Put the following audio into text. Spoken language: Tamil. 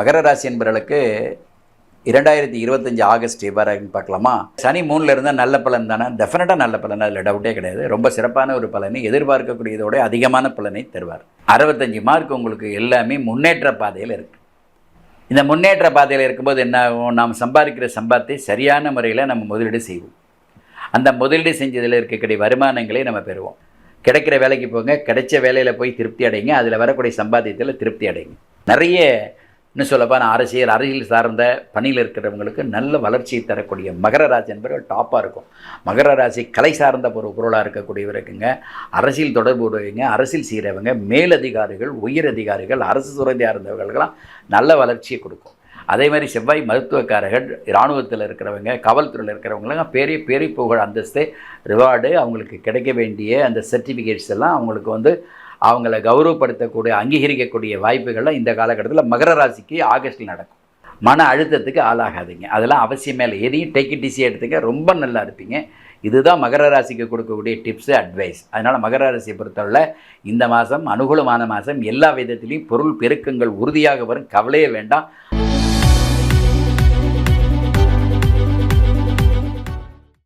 மகர ராசி என்பவர்களுக்கு இரண்டாயிரத்தி இருபத்தஞ்சி ஆகஸ்ட் வரைக்கும் பார்க்கலாமா? சனி மூணில் இருந்தால் நல்ல பலன் தானே? டெஃபினட்டாக நல்ல பலன் அதில் டவுட்டே கிடையாது. ரொம்ப சிறப்பான ஒரு பலனை எதிர்பார்க்கக்கூடியதோட அதிகமான பலனை தருவார். அறுபத்தஞ்சு மார்க் உங்களுக்கு எல்லாமே முன்னேற்ற பாதையில் இருக்குது இந்த முன்னேற்ற பாதையில் இருக்கும்போது என்ன ஆகும்? நாம் சம்பாதிக்கிற சம்பாத்தை சரியான முறையில் நம்ம முதலீடு செய்வோம். அந்த முதலீடு செஞ்சதில் இருக்கக்கூடிய வருமானங்களை நம்ம பெறுவோம். கிடைக்கிற வேலைக்கு போங்க. கிடைச்ச வேலையில் போய் திருப்தி அடைங்க. அதில் வரக்கூடிய சம்பாத்தியத்தில் திருப்தி அடைங்க. நிறைய இன்னும் சொல்லப்போனால் அரசியல் அரசியல் சார்ந்த பணியில் இருக்கிறவங்களுக்கு நல்ல வளர்ச்சியை தரக்கூடிய மகர ராசி என்பவர்கள் டாப்பாக இருக்கும். மகர ராசி கலை சார்ந்த ஒரு பொருளாக இருக்கக்கூடியவருக்குங்க அரசியல் தொடர்பு உடையவங்க அரசியல் செய்கிறவங்க மேலதிகாரிகள் உயர் அதிகாரிகள் அரசு துறையாக இருந்தவர்களுக்கெல்லாம் நல்ல வளர்ச்சியை கொடுக்கும். அதே மாதிரி செவ்வாய் மருத்துவக்காரர்கள் இராணுவத்தில் இருக்கிறவங்க காவல்துறையில் இருக்கிறவங்களாம் பெரிய பெரிய புகழ் அந்தஸ்து ரிவார்டு அவங்களுக்கு கிடைக்க வேண்டிய அந்த சர்டிஃபிகேட்ஸ் எல்லாம் அவங்களுக்கு வந்து அவங்கள கௌரவப்படுத்தக்கூடிய அங்கீகரிக்கக்கூடிய வாய்ப்புகள்லாம் இந்த காலகட்டத்தில் மகர ராசிக்கு ஆகஸ்டில் நடக்கும். மன அழுத்தத்துக்கு ஆளாகாதீங்க. அதெல்லாம் அவசியமே இல்லை எதையும் டேக்கி டிசி எடுத்துங்க. ரொம்ப நல்லா இருப்பீங்க. இதுதான் மகர ராசிக்கு கொடுக்கக்கூடிய டிப்ஸு அட்வைஸ் அதனால் மகர ராசியை பொறுத்தவரை இந்த மாதம் அனுகூலமான மாதம் எல்லா விதத்திலையும் பொருள் பெருக்கங்கள் உறுதியாக வரும். கவலையே வேண்டாம்.